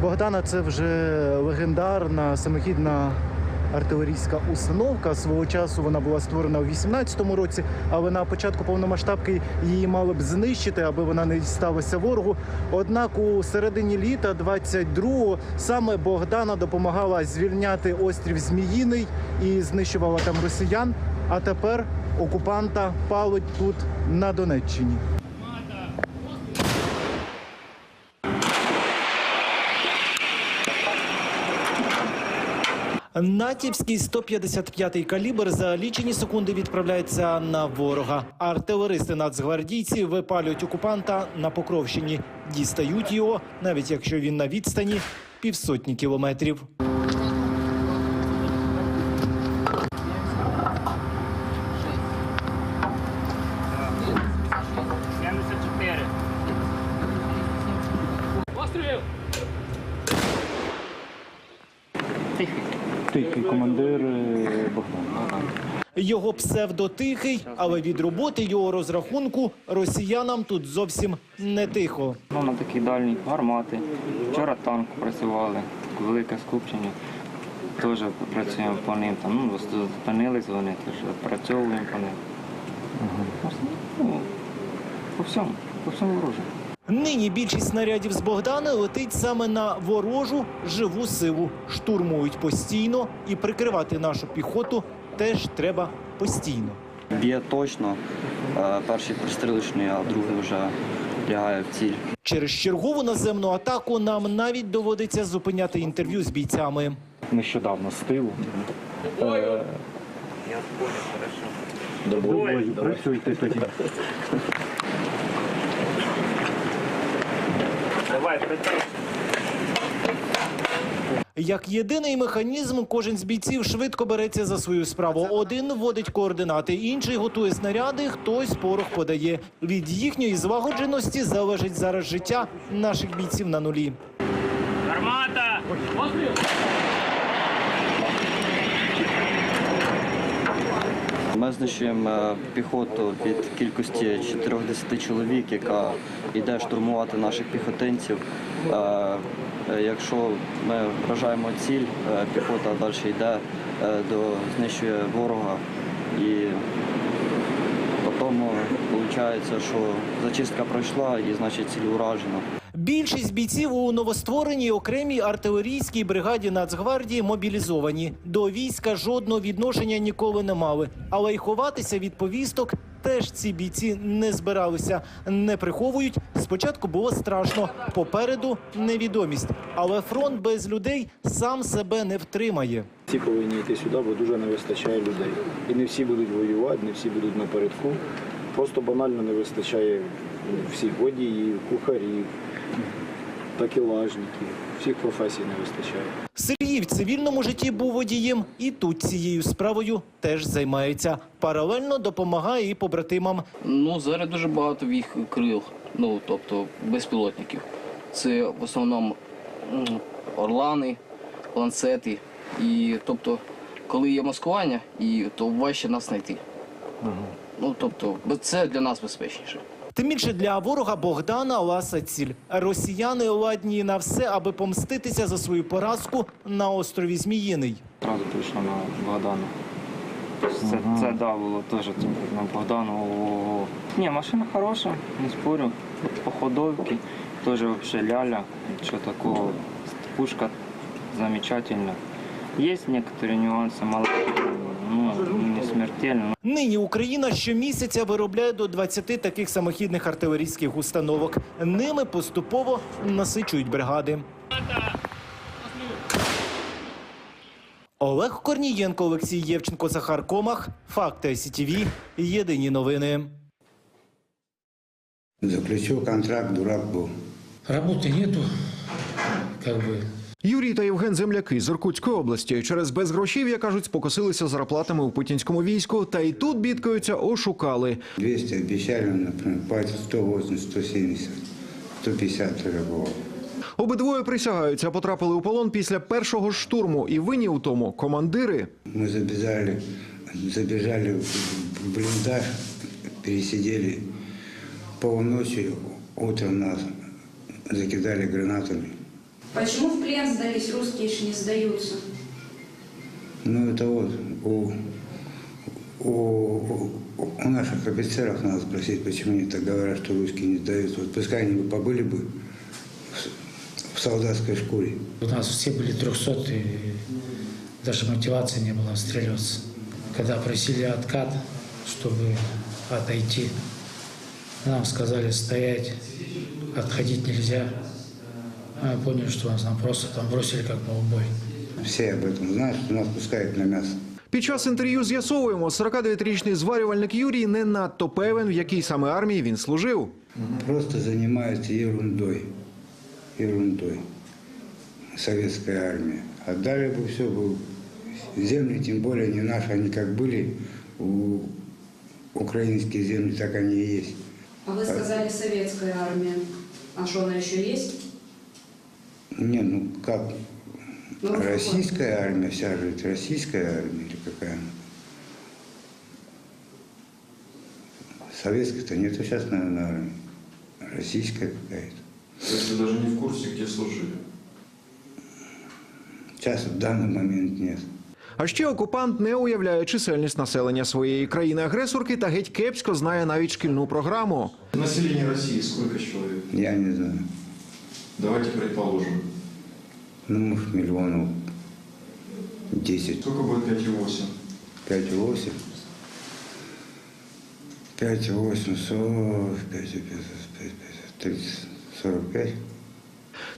Богдана це вже легендарна самохідна артилерійська установка. Свого часу вона була створена у 18-му році, але на початку повномасштабки її мали б знищити, аби вона не дісталася ворогу. Однак у середині літа 22-го саме Богдана допомагала звільняти острів Зміїний і знищувала там росіян. А тепер окупанта палить тут на Донеччині. Натівський 155-й калібр за лічені секунди відправляється на ворога. Артилеристи нацгвардійці випалюють окупанта на Покровщині. Дістають його, навіть якщо він на відстані півсотні кілометрів. Постріл! Тихий командир е, Богдан. Його псевдотихий, але від роботи його розрахунку росіянам тут зовсім не тихо. Ну, на такій дальній гармати. Вчора танк працювали, велике скупчення. Теж працюємо по ним. Там, ну, зупинились вони, теж працьовуємо по ним. Ну, по всьому, по всьому ворожу. Нині більшість снарядів з Богдана летить саме на ворожу живу силу. Штурмують постійно і прикривати нашу піхоту теж треба постійно. Б'є точно. Е, Перший пристрілочний, а другий вже лягає в ціль. Через чергову наземну атаку нам навіть доводиться зупиняти інтерв'ю з бійцями. Нещодавно з тилу. Е, Доброго працюйте тоді. Давай. Як єдиний механізм, кожен з бійців швидко береться за свою справу. Один вводить координати, інший готує снаряди, хтось порох подає. Від їхньої злагодженості залежить зараз життя наших бійців на нулі. Гармата! Ми знищуємо е, піхоту від кількості 4-10 чоловік, яка йде штурмувати наших піхотинців. Е, е, Якщо ми вражаємо ціль, е, піхота далі йде до знищує ворога і потім виходить, що зачистка пройшла і значить ціль уражена. Більшість бійців у новоствореній окремій артилерійській бригаді Нацгвардії мобілізовані. До війська жодного відношення ніколи не мали. Але й ховатися від повісток теж ці бійці не збиралися. Не приховують. Спочатку було страшно. Попереду невідомість. Але фронт без людей сам себе не втримає. Всі повинні йти сюди, бо дуже не вистачає людей. І не всі будуть воювати, не всі будуть напередку. Просто банально не вистачає всіх водіїв, кухарів, такелажників. Всіх професій не вистачає. Сергій в цивільному житті був водієм і тут цією справою теж займається. Паралельно допомагає і побратимам. Ну, зараз дуже багато їх крил, ну тобто безпілотників. Це в основному орлани, ланцети. І тобто, коли є маскування, і то важче нас знайти. Ну тобто, це для нас безпечніше. Тим більше для ворога Богдана Ласа ціль. Росіяни ладні на все, аби помститися за свою поразку на острові Зміїний. Одразу прийшло на Богдана. Це, це да, було теж на Богдану. Ні, машина хороша, не спорю. По ходовці, теж взагалі ляля, нічого такого. Пушка замечательна. Є некоторі нюанси, маленькі. Нині Україна щомісяця виробляє до 20 таких самохідних артилерійських установок. Ними поступово насичують бригади. Олег Корнієнко, Олексій Євченко, Захар Комах. Факти СІТВ. Єдині новини. Заключил контракт, дурак был. Работы нету, как бы. Юрій та Євген земляки з Іркутської області через безгрошів'я кажуть, спокосилися зарплатами у путінському війську, та й тут бідкаються, ошукали. 200 обещали, например, платят 180, 170, 150 уже было. Обидвоє присягаються, потрапили у полон після першого штурму, і винні у тому командири. Мы забежали, забежали в блиндаж, пересидели полночи, утром нас закидали гранатами. Почему в плен сдались, русские ж не сдаются? Ну, это вот у, у, у- наших офицеров надо спросить, почему они так говорят, что русские не сдаются. Вот пускай они бы побыли бы в, в солдатской шкуре. У нас все были 300, и даже мотивации не было отстреливаться. Когда просили откат, чтобы отойти, нам сказали стоять, отходить нельзя. А мы поняли, что нас нам просто там бросили как на убой. Все об этом знают, что нас пускают на мясо. Під час інтерв'ю з'ясовуємо, 49-річний зварювальник Юрій не надто певен, в якій саме армії він служив. Просто занимаются ерундой. Ерундой. Советская армия. Отдали бы все, бы земли, тем более не наши, они как были, у, украинские земли, так они и есть. А вы сказали советская армия. А что, она еще есть? Не, ну как, Ну, какой? российская армия, вся же это российская армия или какая она? Советской-то нету сейчас, наверное, армии. Российская какая-то. То есть вы даже не в курсе, где служили? Сейчас в данный момент нет. А ще окупант не уявляє чисельність населення своєї країни-агресорки та геть кепсько знає навіть шкільну програму. Население России сколько человек? Я не знаю. Давайте предположим. Ну, миллионов 10, Сколько будет 5,8? 5,8. 5,8, 40, 5, 5, 5, 30, 45.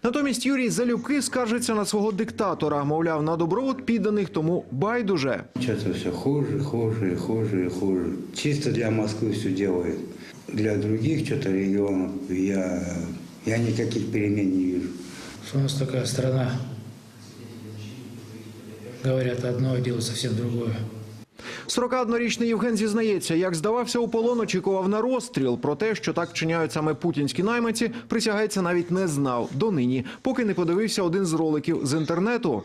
Натомість Юрій Залюбки скаржиться на свого диктатора. Мовляв, на добробут підданих тому байдуже. Что-то все хуже, хуже, хуже, хуже. Чисто для Москвы все делает. Для других что-то регионов я, я никаких перемен не вижу. Что у нас такая страна. Говорят одно, делают совсем другое. 41-річний Євген зізнається, як здавався у полон, очікував на розстріл. Про те, що так вчиняють саме путінські найманці, присягається навіть не знав донині, поки не подивився один з роликів з інтернету.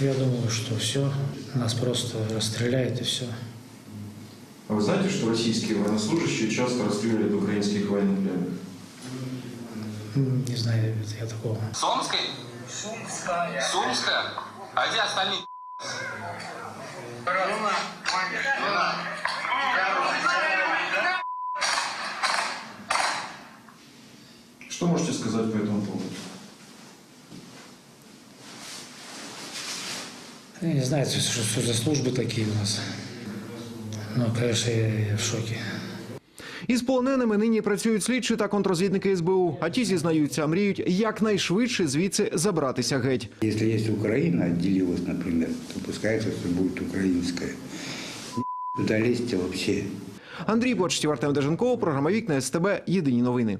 Я думал, что все, нас просто расстреляют и все. А вы знаете, что российские военнослужащие часто расстреливают украинских военнопленных? Не знаю, я такого. Сомской? Сумская. Сумская? А где остальные? Что можете сказать по этому поводу? Я не знаю, что, что за службы такие у нас. Ну, конечно, я, я в шоке. Із полоненими нині працюють слідчі та контрозвідники СБУ. А ті зізнаються, мріють якнайшвидше звідси забратися геть. Якщо є Україна, відділилась, наприклад, то пускай це все будет Туди лізьте взагалі. Андрій Почтів, Артем Деженков, програма Вікна СТБ. Єдині новини.